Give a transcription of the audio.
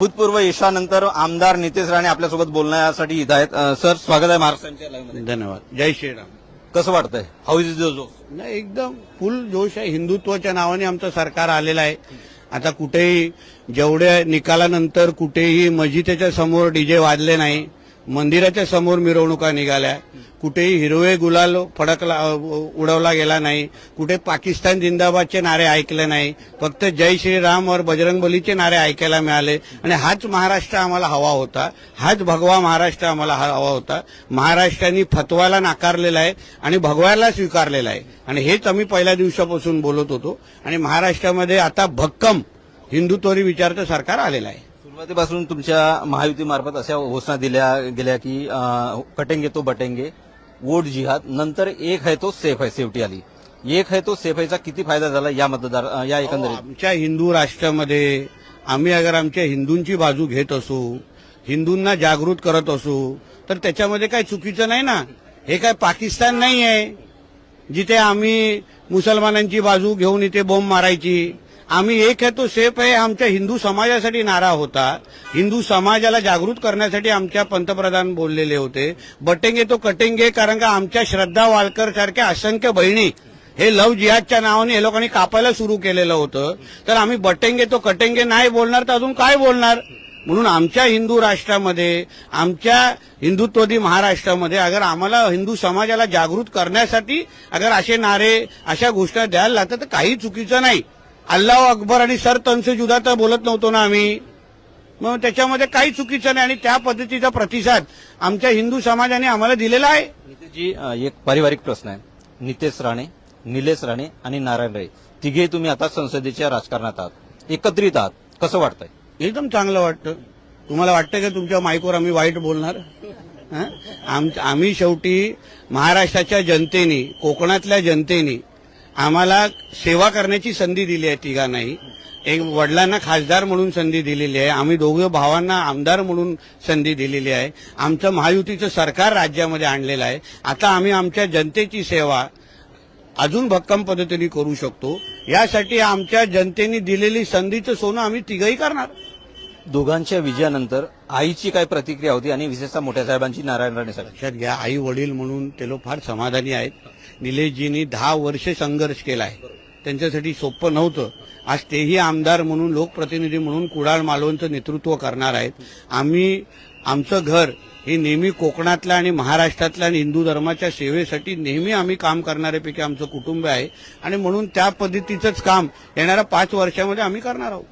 भूतपूर्व यशानंतर आमदार नितेश राणे आपल्यासोबत बोलण्यासाठी इथं आहेत. सर स्वागत आहे महाराष्ट्रांच्या. धन्यवाद. जय श्रीराम. कसं वाटतंय? हाऊ इज जो नाही एकदम फुल जोश आहे. हिंदुत्वाच्या नावाने आमचं सरकार आलेलं आहे. आता कुठेही जेवढ्या निकालानंतर कुठेही मस्जिदेच्या समोर डीजे वाजले नाही मंदिराच्या समोर मिरवणुका निघाल्या. कुठेही हिरवे गुलाल फडकला उडवला गेला नाही. कुठे पाकिस्तान जिंदाबादचे नारे ऐकले नाही. फक्त जय श्रीराम और बजरंगबलीचे नारे ऐकायला मिळाले. आणि हाच महाराष्ट्र आम्हाला हवा होता. हाच भगवा महाराष्ट्र आम्हाला हवा होता. महाराष्ट्राने फतवाला नाकारलेला आहे आणि भगव्याला स्वीकारलेला आहे. आणि हेच आम्ही पहिल्या दिवसापासून बोलत होतो. आणि महाराष्ट्रामध्ये आता भक्कम हिंदुत्वरी विचारचं सरकार आलेलं आहे. सुरुवातीपासून तुमच्या महायुतीमार्फत अशा घोषणा दिल्या गेल्या की कटेंगे तो बटेंगे वोट जिहाद नंतर एक है तो सेफ आहे सेफ्टी आली एक है तो सेफ आहेचा किती फायदा झाला या मतदार या एकंदरीत? आमच्या हिंदू राष्ट्रामध्ये आम्ही अगर आमच्या हिंदूंची बाजू घेत असू हिंदूंना जागृत करत असू तर त्याच्यामध्ये काही चुकीचं नाही ना? हे काय पाकिस्तान नाही आहे जिथे आम्ही मुसलमानांची बाजू घेऊन इथे बोंब मारायची आम्ही एक आहे तो सेफ आहे. आमच्या हिंदू समाजासाठी नारा होता. हिंदू समाजाला जागृत करण्यासाठी आमच्या पंतप्रधान बोललेले होते. बटेंगे तो कटेंगे कारण का आमच्या श्रद्धा वालकर सारख्या असंख्य बहिणी हे लव जिहादच्या नावाने हे लोकांनी कापायला सुरू केलेलं होतं. तर आम्ही बटेंगे तो कटेंगे नाही बोलणार तर अजून काय बोलणार? म्हणून आमच्या हिंदू राष्ट्रामध्ये आमच्या हिंदुत्वदी महाराष्ट्रामध्ये अगर आम्हाला हिंदू समाजाला जागृत करण्यासाठी अगर असे नारे अशा घोषणा द्यायला लागतात तर काही चुकीचं नाही. अल्लाह अकबर आणि सर तनसे जुदा तर बोलत नव्हतो ना आम्ही. मग त्याच्यामध्ये काही चुकीचं नाही आणि त्या पद्धतीचा प्रतिसाद आमच्या हिंदू समाजाने आम्हाला दिलेला आहे. अं, एक पारिवारिक प्रश्न आहे. नितेश राणे निलेश राणे आणि नारायण राणे तिघे तुम्ही आता संसदेच्या राजकारणात आहात. एकत्रित आहात. कसं वाटतंय? एकदम चांगलं वाटतं. तुम्हाला वाटतं का तुमच्या माईकवर आम्ही वाईट बोलणार? हं? आम- आम्ही शेवटी महाराष्ट्राच्या जनतेने कोकणातल्या जनतेने आम्हाला सेवा करण्याची संधी दिली आहे तिघांनाही. एक वडिलांना खासदार म्हणून संधी दिलेली आहे. आम्ही दोघं भावांना आमदार म्हणून संधी दिलेली आहे. आमचं महायुतीचं सरकार राज्यामध्ये आणलेलं आहे. आता आम्ही आमच्या जनतेची सेवा अजून भक्कम पद्धतीने करू शकतो. यासाठी आमच्या जनतेने दिलेली संधीचं सोनं आम्ही तिघही करणार. दोघांच्या विजयानंतर आईची काय प्रतिक्रिया होती आणि विशेषतः मोठ्या साहेबांची नारायण राणे साहेब लक्षात घ्या आई वडील म्हणून ते लोक फार समाधानी आहेत. निलेशजींनी दहा वर्ष संघर्ष केला आहे. त्यांच्यासाठी सोपं नव्हतं. आज तेही आमदार म्हणून लोकप्रतिनिधी म्हणून कुडाळ मालवणचं नेतृत्व करणार आहेत. आम्ही आमचं घर हे नेहमी कोकणातल्या आणि महाराष्ट्रातल्या आणि हिंदू धर्माच्या सेवेसाठी नेहमी आम्ही काम करणाऱ्यापैकी आमचं कुटुंब आहे. आणि म्हणून त्या पद्धतीचंच काम येणाऱ्या पाच वर्षामध्ये आम्ही करणार आहोत.